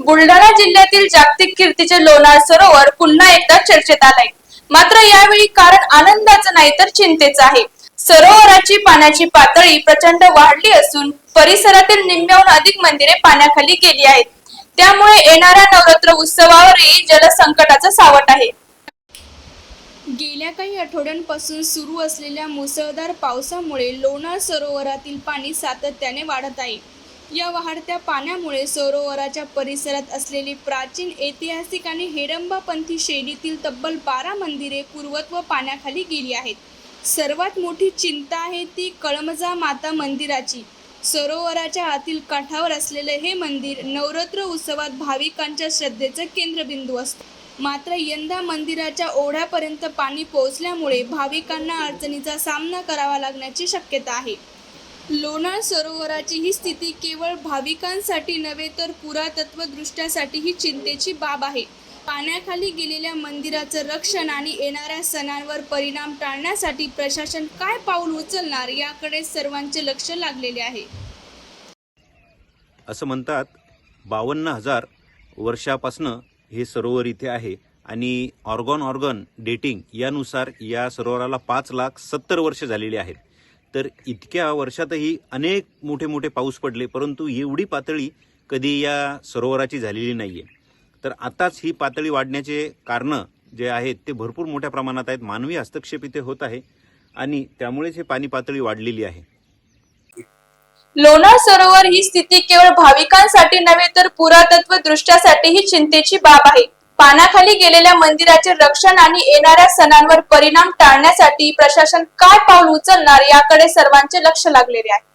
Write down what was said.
बुलढाणा जिल्ह्यातील जागतिक कीर्तीचे लोणार सरोवर पुन्हा एकदा चर्चेत आलंय. मात्र यावेळी कारण आनंदाचं नाही तर चिंतेचं आहे. सरोवराची पाण्याची पातळी प्रचंड वाढली असून परिसरातील निम्म्याहून अधिक मंदिरे पाण्याखाली गेली आहेत. त्यामुळे येणाऱ्या नवरात्र उत्सवावरही जलसंकटाचं सावट आहे. गेल्या काही आठवड्यांपासून सुरू असलेल्या मुसळधार पावसामुळे लोणार सरोवरातील पाणी सातत्याने वाढत आहे. या वाढत्या पाण्यामुळे सरोवराच्या परिसरात असलेली प्राचीन ऐतिहासिक आणि हेडंबापंथी शैलीतील तब्बल बारा मंदिरे पूर्वत्व पाण्याखाली गेली आहेत. सर्वात मोठी चिंता आहे ती कळमजा माता मंदिराची. सरोवराच्या आतील काठावर असलेले हे मंदिर नवरात्र उत्सवात भाविकांच्या श्रद्धेचं केंद्रबिंदू असतं. मात्र यंदा मंदिराच्या ओढ्यापर्यंत पाणी पोहोचल्यामुळे भाविकांना अडचणीचा सामना करावा लागण्याची शक्यता आहे. लोणार सरोवराची ही स्थिती केवळ भाविकांसाठी नव्हे तर पुरातत्वदृष्ट्यासाठीही चिंतेची बाब आहे. पाण्याखाली गेलेल्या मंदिराचं रक्षण आणि येणाऱ्या सणांवर परिणाम टाळण्यासाठी प्रशासन काय पाऊल उचलणार याकडे सर्वांचे लक्ष लागलेले आहे. असं म्हणतात बावन्न हजार वर्षापासनं हे सरोवर इथे आहे आणि ऑर्गॉन ऑर्गन डेटिंग यानुसार या सरोवराला पाच लाख सत्तर वर्ष झालेली आहेत. तर इतक्या वर्षातही अनेक मोठे मोठे पाऊस पडले परंतु एवढी पातळी कधी या सरोवराची झालेली नाही आहे तर आताच ही पातळी वाढण्याचे कारणं जे आहेत ते भरपूर मोठ्या प्रमाणात आहेत. मानवी हस्तक्षेप इथे होत आहे आणि त्यामुळेच हे पाणी पातळी वाढलेली आहे. लोणार सरोवर ही स्थिती केवळ भाविकांसाठी नव्हे तर पुरातत्व दृष्ट्यासाठीही चिंतेची बाब आहे. पाण्याखाली गेलेल्या मंदिराचे रक्षण आणि येणाऱ्या सणांवर परिणाम टाळण्यासाठी प्रशासन काय पाऊल उचलणार याकडे सर्वांचे लक्ष लागलेले आहे.